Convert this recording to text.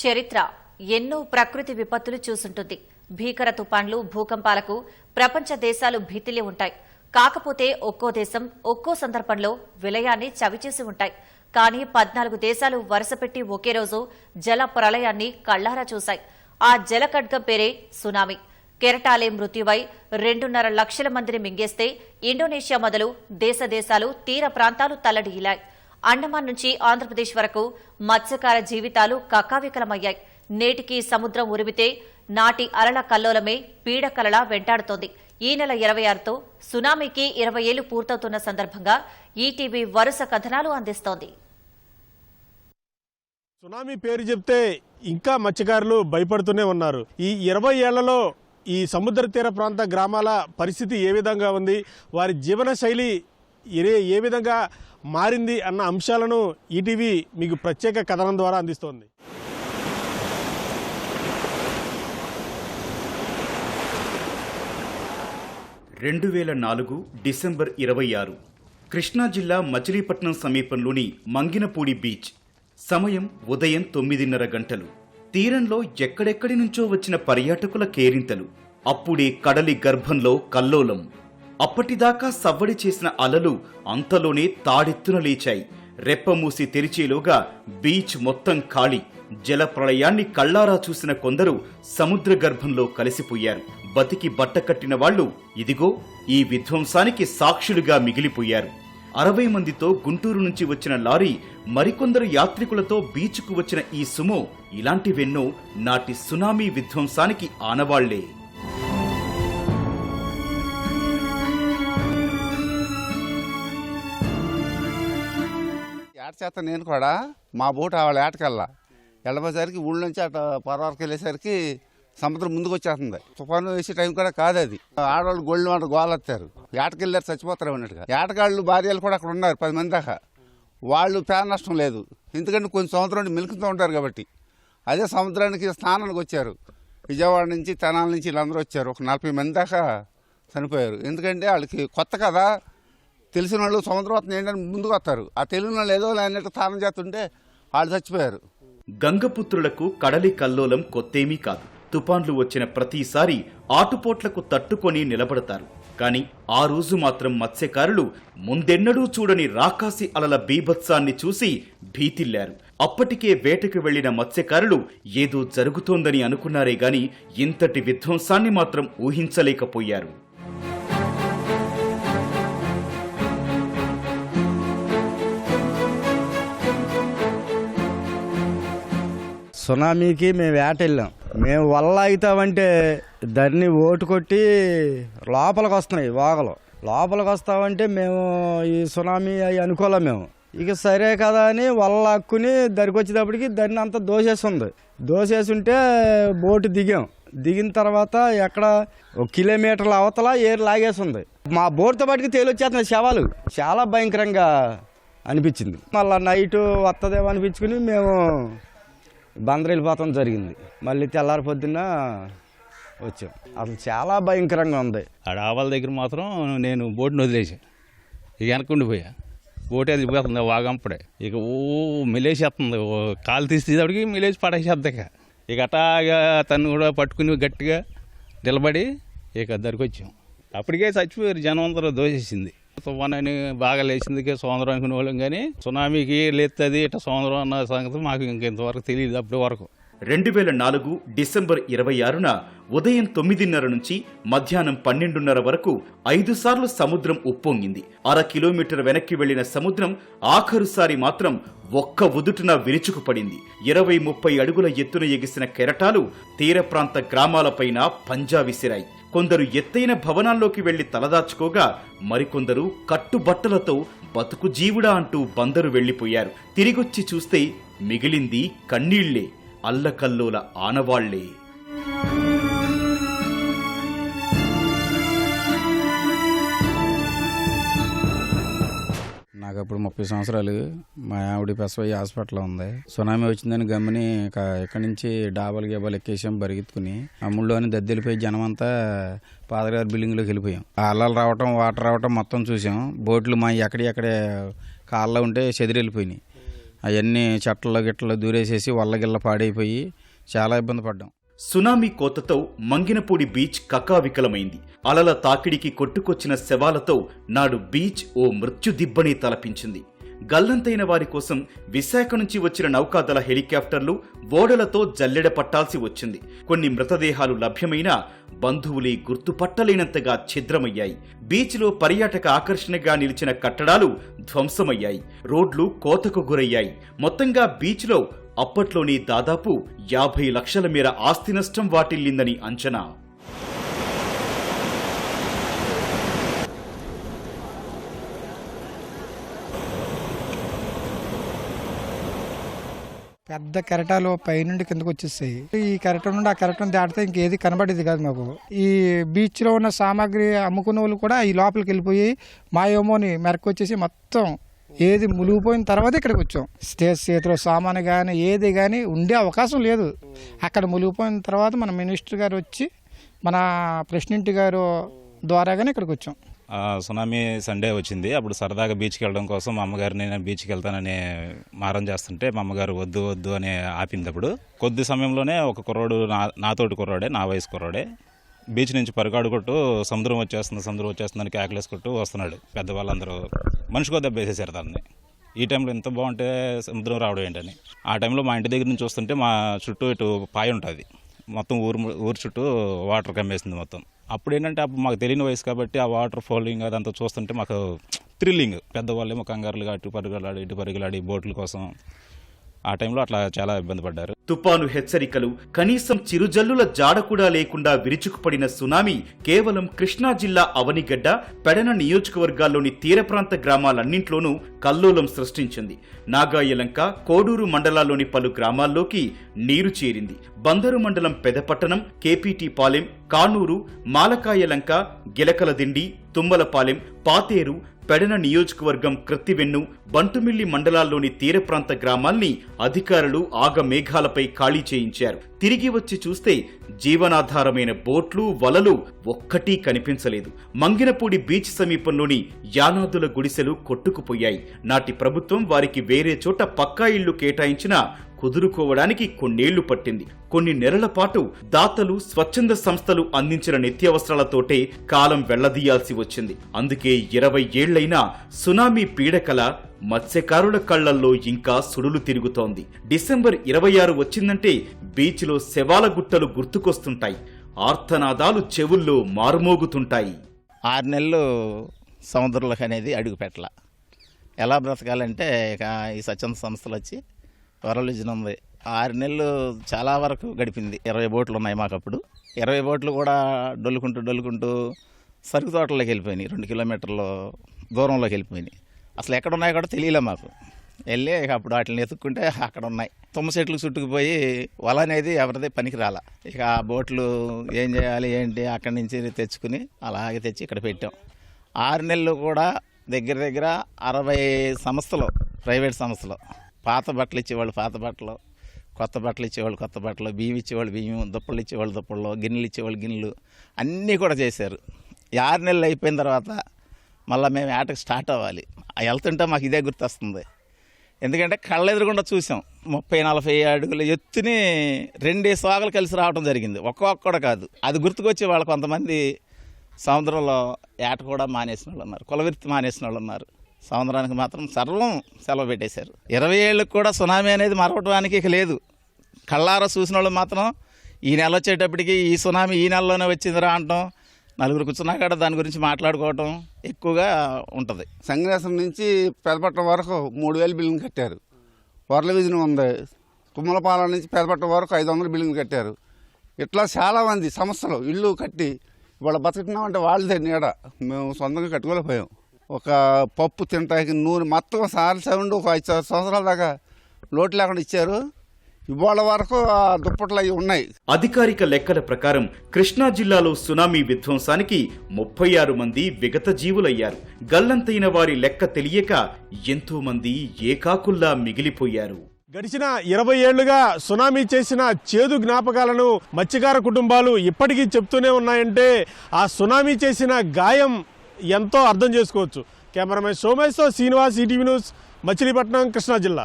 చరిత్ర ఎన్నో ప్రకృతి విపత్తులు చూసుంటుంది. భీకర తుపాన్లు భూకంపాలకు ప్రపంచ దేశాలు భీతిలే ఉంటాయి. కాకపోతే ఒక్కో దేశం ఒక్కో సందర్భంలో విలయాన్ని చవిచేసి ఉంటాయి. కానీ పద్నాలుగు దేశాలు వరుసపెట్టి ఒకే రోజు జల ప్రళయాన్ని కళ్ళారా చూశాయి. ఆ జల ఖడ్గం పేరే సునామీ. కెరటాలే మృత్యువై రెండున్నర లక్షల మందిని మింగేస్తే ఇండోనేషియా మొదలు దేశ దేశాలు తీర ప్రాంతాలు తల్లడిల్లాయి. అండమాన్ నుంచి ఆంధ్రప్రదేశ్ వరకు మత్స్యకార జీవితాలు కకావికలమయ్యాయి. నేటికి సముద్రం ఉరిమితే నాటి అలల కల్లోలమే పీడకలలా వెంటాడుతోంది. ఈ నెల ఇరవై ఆరుతో సునామీకి ఇరవై ఏళ్ళు పూర్తవుతున్న సందర్భంగా ఈటీవీ వరుస కథనాలు అందిస్తోంది. సునామీ పేరు చెప్తే ఇంకా మత్స్యకారులు భయపడుతూనే ఉన్నారు. ఈ ఇరవై ఏళ్ళలో ఈ సముద్ర తీర ప్రాంత గ్రామాల పరిస్థితి ఏ విధంగా ఉంది? వారి జీవన శైలి ఏ ఏ విధంగా మారింది అన్న అంశాలను ఈటీవీ మీకు ప్రత్యేక కథనం ద్వారా అందిస్తోంది. రెండు వేల నాలుగు డిసెంబర్ ఇరవై ఆరు. కృష్ణా జిల్లా మచిలీపట్నం సమీపంలోని మంగినపూడి బీచ్. సమయం ఉదయం తొమ్మిదిన్నర గంటలు. తీరంలో ఎక్కడెక్కడి నుంచో వచ్చిన పర్యాటకుల కేరింతలు. అప్పుడే కడలి గర్భంలో కల్లోలం. అప్పటిదాకా సవ్వడి చేసిన అలలు అంతలోనే తాడెత్తున లేచాయి. రెప్పమూసి తెరిచేలోగా బీచ్ మొత్తం ఖాళీ. జలప్రళయాన్ని కళ్ళారా చూసిన కొందరు సముద్ర గర్భంలో కలిసిపోయారు. బతికి బట్టకట్టిన వాళ్ళు ఇదిగో ఈ విధ్వంసానికి సాక్షులుగా మిగిలిపోయారు. అరవై మందితో గుంటూరు నుంచి వచ్చిన లారీ మరికొందరు యాత్రికులతో బీచ్కు వచ్చిన ఈ సుమో ఇలాంటివెన్నో నాటి సునామీ విధ్వంసానికి ఆనవాళ్ళే. ఏట నేను కూడా. మా బోటు వాళ్ళ ఏటకెళ్ళా వెళ్ళబోసరికి ఊళ్ళో నుంచి అటు పొరవరకు వెళ్ళేసరికి సముద్రం ముందుకు వచ్చేస్తుంది. తుఫాను వేసే టైం కూడా కాదు అది. ఆడవాళ్ళు గోళ్ళు వంట గోలెత్తారు. ఏటకెళ్ళారు చచ్చిపోతారు అన్నట్టుగా. ఏటగాళ్ళు భార్యలు కూడా అక్కడ ఉన్నారు పది మంది దాకా. వాళ్ళు పేద నష్టం లేదు. ఎందుకంటే కొన్ని సముద్రం నుండి మెలుకుతూ ఉంటారు కాబట్టి. అదే సముద్రానికి స్నానానికి వచ్చారు. విజయవాడ నుంచి తెనాల నుంచి వీళ్ళందరూ వచ్చారు. ఒక నలభై మంది దాకా చనిపోయారు. ఎందుకంటే వాళ్ళకి కొత్త కదా. తెలిసిన వాళ్ళు సముద్రం వస్తుంది ఏంటని ముందుకు వస్తారు. ఆ తెలియని వాళ్ళు ఏదో అన్నట్టు తానం చేస్తుంటే వాళ్ళు చచ్చిపోయారు. గంగపుత్రులకు కడలి కల్లోలం కొత్తేమీ కాదు. తుపాన్లు వచ్చిన ప్రతిసారి ఆటుపోట్లకు తట్టుకొని నిలబడతారు. కాని ఆ రోజు మాత్రం మత్స్యకారులు ముందెన్నడూ చూడని రాకాసి అలల బీభత్సాన్ని చూసి భీతిల్లారు. అప్పటికే వేటకు వెళ్ళిన మత్స్యకారులు ఏదో జరుగుతోందని అనుకున్నారే గాని ఇంతటి విధ్వంసాన్ని మాత్రం ఊహించలేకపోయారు. సునామీకి మేము వేట వెళ్ళాం మేము వల్ల అవుతామంటే దాన్ని ఓటు కొట్టి లోపలికి వస్తున్నాయి వాగలు. లోపలికి వస్తామంటే మేము ఈ సునామీ అవి అనుకోలేం మేము. ఇక సరే కదా అని వల్ల అక్కుని దరికి వచ్చేటప్పటికి దాన్ని అంతా దోసేస్తుంది దోసేసి బోటు దిగాం. దిగిన తర్వాత ఎక్కడ ఒక కిలోమీటర్ల అవతల ఏరు లాగేస్తుంది మా బోటుతో పాటుకి తేలొచ్చేస్తున్నాయి శవాలు. చాలా భయంకరంగా అనిపించింది. మళ్ళీ నైట్ వస్తుందేమో అనిపించుకుని మేము బందర్ వెళ్ళిపోతాం జరిగింది. మళ్ళీ తెల్లారి పొద్దున్న వచ్చాం. అసలు చాలా భయంకరంగా ఉంది. ఆడ ఆవాల దగ్గర మాత్రం నేను బోటును వదిలేసా ఇక వెనక్కుండిపోయా బోటే వెళ్ళిపోతుంది వాగంపడే ఇక ఓ మిలేసేస్తుంది ఓ కాలు తీసేటప్పటికి మిలేసి పడేసేద్దక ఇక. ఇక అటాగా తను కూడా పట్టుకుని గట్టిగా నిలబడి ఇక దగ్గరికి వచ్చాం. అప్పటికే చచ్చిపోయారు జనం అందరూ దోసేసింది. తుఫాన్ అని బాగా లేచిందికే సోదరం అనుకునే వాళ్ళం కానీ సునామీకి లేస్తుంది ఇట్లా సోదరం అన్న సంగతి మాకు ఇంకెంతవరకు తెలియదు అప్పటి వరకు. రెండు వేల నాలుగు డిసెంబర్ ఇరవై ఆరున ఉదయం తొమ్మిదిన్నర నుంచి మధ్యాహ్నం పన్నెండున్నర వరకు ఐదు సార్లు సముద్రం ఉప్పొంగింది. అర కిలోమీటర్ వెనక్కి వెళ్ళిన సముద్రం ఆఖరుసారి మాత్రం ఒక్క ఉదుటున విరుచుకుపడింది. ఇరవై ముప్పై అడుగుల ఎత్తున ఎగిసిన కెరటాలు తీర ప్రాంత గ్రామాలపైన పంజా విసిరాయి. కొందరు ఎత్తైన భవనాల్లోకి వెళ్ళి తలదాచుకోగా మరికొందరు కట్టుబట్టలతో బతుకు జీవుడా అంటూ బందరు వెళ్ళిపోయారు తిరిగొచ్చి చూస్తే మిగిలింది కన్నీళ్ళే అల్లకల్లోల ఆనవాళ్ళే. ఇప్పుడు అప్పుడు ముప్పై సంవత్సరాలు మా ఆవిడ పెసవయ్య హాస్పిటల్లో ఉంది. సునామీ వచ్చిందని గమ్ముని ఇక్కడి నుంచి డాబాలు గేబాలు ఎక్కేసాం బరిగెత్తుకుని. అమ్ముళ్ళోని దద్దెలిపోయి జనం అంతా పాదగారి బిల్డింగ్లోకి వెళ్ళిపోయాం. అల్లలు రావటం వాటర్ రావటం మొత్తం చూసాం. బోట్లు మా ఎక్కడి ఎక్కడే కాళ్ళలో ఉంటే చెదిరెళ్ళిపోయినాయి అవన్నీ చెట్లలో గిట్టలో దూరేసేసి వల్లగిల్ల పాడైపోయి చాలా ఇబ్బంది పడ్డాం. సునామీ కోతతో మంగినపూడి బీచ్ కకావికలమైంది. అలల తాకిడికి కొట్టుకొచ్చిన శవాలతో నాడు బీచ్ ఓ మృత్యుదిబ్బని తలపించింది. గల్లంతైన వారి కోసం విశాఖ నుంచి వచ్చిన నౌకాదళ హెలికాప్టర్లు ఓడలతో జల్లెడ పట్టాల్సి వచ్చింది. కొన్ని మృతదేహాలు లభ్యమైనా బంధువులే గుర్తుపట్టలేనంతగా ఛిద్రమయ్యాయి. బీచ్లో పర్యాటక ఆకర్షణగా నిలిచిన కట్టడాలు ధ్వంసమయ్యాయి. రోడ్లు కోతకు గురయ్యాయి. మొత్తంగా బీచ్లో అప్పట్లోనే దాదాపు యాభై లక్షల మేర ఆస్తి నష్టం వాటిల్లిందని అంచనా. పెద్ద కెరటాలు పైనుండి కిందకు వచ్చేస్తాయి ఈ కెరటం నుండి ఆ కెరటం దాటితే ఇంకేది కనబడేది కాదు మాకు. ఈ బీచ్లో ఉన్న సామాగ్రి అమ్ముకున్న వాళ్ళు కూడా ఈ లోపలికి వెళ్ళిపోయి మాయోమోని ఏమోని మెరకు వచ్చేసి మొత్తం ఏది మునిగిపోయిన తర్వాత ఇక్కడికి వచ్చాం. స్టేజ్ చేతిలో సామాను కానీ ఏది కానీ ఉండే అవకాశం లేదు. అక్కడ మునిగిపోయిన తర్వాత మన మినిస్టర్ గారు వచ్చి మన ప్రెసిడెంట్ గారు ద్వారాగానే ఇక్కడికి వచ్చాం. సునామీ సండే వచ్చింది. అప్పుడు సరదాగా బీచ్కి వెళ్ళడం కోసం మా అమ్మగారిని నేను బీచ్కి వెళ్తానని మారం చేస్తుంటే మా అమ్మగారు వద్దు వద్దు అని ఆపింది అప్పుడు. కొద్ది సమయంలోనే ఒక కుర్రోడు నా నాతోటి కుర్రాడే నా వయసు కుర్రాడే. బీచ్ నుంచి పరిగాడుకుంటూ సముద్రం వచ్చేస్తుంది సముద్రం వచ్చేస్తుందని కేకలేసుకుంటూ వస్తున్నాడు. పెద్దవాళ్ళందరూ మనిషికో దెబ్బ వేసేసారు దాన్ని. ఈ టైంలో ఎంత బాగుంటే సముద్రం రావడం ఏంటని. ఆ టైంలో మా ఇంటి దగ్గర నుంచి వస్తుంటే మా చుట్టూ ఇటు పాయ ఉంటుంది. మొత్తం ఊరు ఊరు చుట్టూ వాటర్ కమ్మేసింది మొత్తం. అప్పుడు ఏంటంటే అప్పుడు మాకు తెలియని వయసు కాబట్టి ఆ వాటర్ ఫాలోయింగ్ అదంతా చూస్తుంటే మాకు థ్రిల్లింగ్. పెద్దవాళ్ళేమో కంగారులుగా అటు పరుగులాడి ఇటు పరుగులాడి బోట్ల కోసం ఆ టైంలో అట్లా చాలా ఇబ్బంది పడ్డారు. తుపాను హెచ్చరికలు కనీసం చిరుజల్లుల జాడ కూడా లేకుండా విరుచుకుపడిన సునామీ కేవలం కృష్ణా జిల్లా అవనిగడ్డ పెడన నియోజకవర్గాల్లోని తీర ప్రాంత గ్రామాలన్నింట్లోనూ కల్లోలం సృష్టించింది. నాగాయలంక కోడూరు మండలాల్లోని పలు గ్రామాల్లోకి నీరు చేరింది. బందరు మండలం పెదపట్టణం కేపీటీ పాలెం కానూరు మాలకాయలంక గిలకలదిండి తుమ్మలపాలెం పాతేరు పెడన నియోజకవర్గం క్రత్తివెన్ను బంటుమిల్లి మండలాల్లోని తీర ప్రాంత గ్రామాల్ని అధికారులు ఆగమేఘాలపై ఖాళీ చేయించారు. తిరిగి వచ్చి చూస్తే జీవనాధారమైన బోట్లు వలలు ఒక్కటీ కనిపించలేదు. మంగినపూడి బీచ్ సమీపంలోని యానాదుల గుడిసెలు కొట్టుకుపోయాయి. నాటి ప్రభుత్వం వారికి వేరే చోట పక్కా ఇళ్ళు కేటాయించినా కుదురుకోవడానికి కొన్నేళ్ళు పట్టింది. కొన్ని నెలల పాటు దాతలు స్వచ్ఛంద సంస్థలు అందించిన నిత్యావసరాలతోటే కాలం వెళ్ళదీయాల్సి వచ్చింది. అందుకే ఇరవై ఏళ్ళైనా సునామీ పీడకల మత్స్యకారుల కళ్ళల్లో ఇంకా సుడులు తిరుగుతోంది. డిసెంబర్ ఇరవై ఆరు వచ్చిందంటే బీచ్లో శవాల గుట్టలు గుర్తుకొస్తుంటాయి. ఆర్తనాదాలు చెవుల్లో మారుమోగుతుంటాయి. ఆరు నెలలు సముద్రంలోకి అనేది అడుగు పెట్టాల ఎలా బ్రతకాలంటే ఇక ఈ స్వచ్ఛంద సంస్థలు వచ్చి వరలిజన్ ఉంది ఆరు నెలలు చాలా వరకు గడిపింది. ఇరవై బోట్లు ఉన్నాయి మాకు అప్పుడు ఇరవై బోట్లు కూడా డొల్లుకుంటూ డొల్లుకుంటూ సరుకు తోటలోకి వెళ్ళిపోయినాయి. రెండు కిలోమీటర్లు దూరంలోకి వెళ్ళిపోయినాయి. అసలు ఎక్కడ ఉన్నాయో కూడా తెలియలే మాకు. వెళ్ళి ఇక అప్పుడు వాటిని ఎత్తుక్కుంటే అక్కడ ఉన్నాయి. తుమ్మ చెట్లు చుట్టుకుపోయి వల అనేది ఎవరిది పనికి రాల. ఇక ఆ బోట్లు ఏం చేయాలి ఏంటి అక్కడి నుంచి తెచ్చుకుని అలాగే తెచ్చి ఇక్కడ పెట్టాం. ఆరు నెలలు కూడా దగ్గర దగ్గర అరవై సంస్థలు ప్రైవేట్ సంస్థలు. పాత బట్టలు ఇచ్చేవాళ్ళు పాత బట్టలు కొత్త బట్టలు ఇచ్చేవాళ్ళు కొత్త బట్టలు బియ్యం ఇచ్చేవాళ్ళు బియ్యం దుప్పలు ఇచ్చేవాళ్ళు దుప్పళ్ళు గిన్నెలు ఇచ్చేవాళ్ళు గిన్నెలు అన్నీ కూడా చేశారు. ఆరు నెలలు అయిపోయిన తర్వాత మళ్ళీ మేము ఆటకు స్టార్ట్ అవ్వాలి. వెళ్తుంటే మాకు ఇదే గుర్తొస్తుంది. ఎందుకంటే కళ్ళ ఎదురుగుండా చూసాం. ముప్పై నలభై అడుగుల ఎత్తుని రెండే సోగలు కలిసి రావడం జరిగింది. ఒక్కొక్కడ కాదు. అది గుర్తుకొచ్చే వాళ్ళు కొంతమంది సముద్రంలో ఏట కూడా మానేసిన వాళ్ళు ఉన్నారు. కులవృత్తి మానేసిన వాళ్ళు ఉన్నారు. సంవత్సరానికి మాత్రం సర్వం సెలవు పెట్టేశారు. ఇరవై ఏళ్ళకి కూడా సునామీ అనేది మరవటానికి ఇక లేదు. కళ్ళారా చూసిన వాళ్ళు మాత్రం ఈ నెల వచ్చేటప్పటికి ఈ సునామీ ఈ నెలలోనే వచ్చిందిరా అంటాం. నలుగురు కూర్చున్నా కూడా దాని గురించి మాట్లాడుకోవటం ఎక్కువగా ఉంటుంది. సంగ్రేసం నుంచి పెదపట్నం వరకు మూడు వేలు బిల్డింగ్ కట్టారు. వరల విజన్ ఉంది. తుమ్మలపాలెం నుంచి పెదపట్నం వరకు ఐదు వందల బిల్డింగ్ కట్టారు. ఇట్లా చాలామంది సంస్థలు ఇల్లు కట్టి ఇవాళ బతుకుతున్నామంటే వాళ్ళదే నీడ. మేము సొంతంగా కట్టుకోలేకపోయాం. ఒక పప్పు తింటానికి నూనె మొత్తం సార్ సౌండ్ ఒక ఐదు సంవత్సరాల దాకా లోటు లేకుండా ఇచ్చారు. ఇవాళ వరకు ఆ దుప్పట్లు అవి ఉన్నాయి. అధికారిక లెక్కల ప్రకారం కృష్ణా జిల్లాలో సునామీ విధ్వంసానికి ముప్పై ఆరు మంది విగత జీవులయ్యారు. గల్లంతైన వారి లెక్క తెలియక ఎంతో మంది ఏకాకుల్లా మిగిలిపోయారు. గడిచిన ఇరవై ఏళ్ళుగా సునామీ చేసిన చేదు జ్ఞాపకాలను మత్స్యకార కుటుంబాలు ఇప్పటికీ చెప్తూనే ఉన్నాయంటే ఆ సునామీ చేసిన గాయం ఎంతో అర్థం చేసుకోవచ్చు. Cameraman Someshwar Srinivas ETV news Machilipatnam Krishna జిల్లా.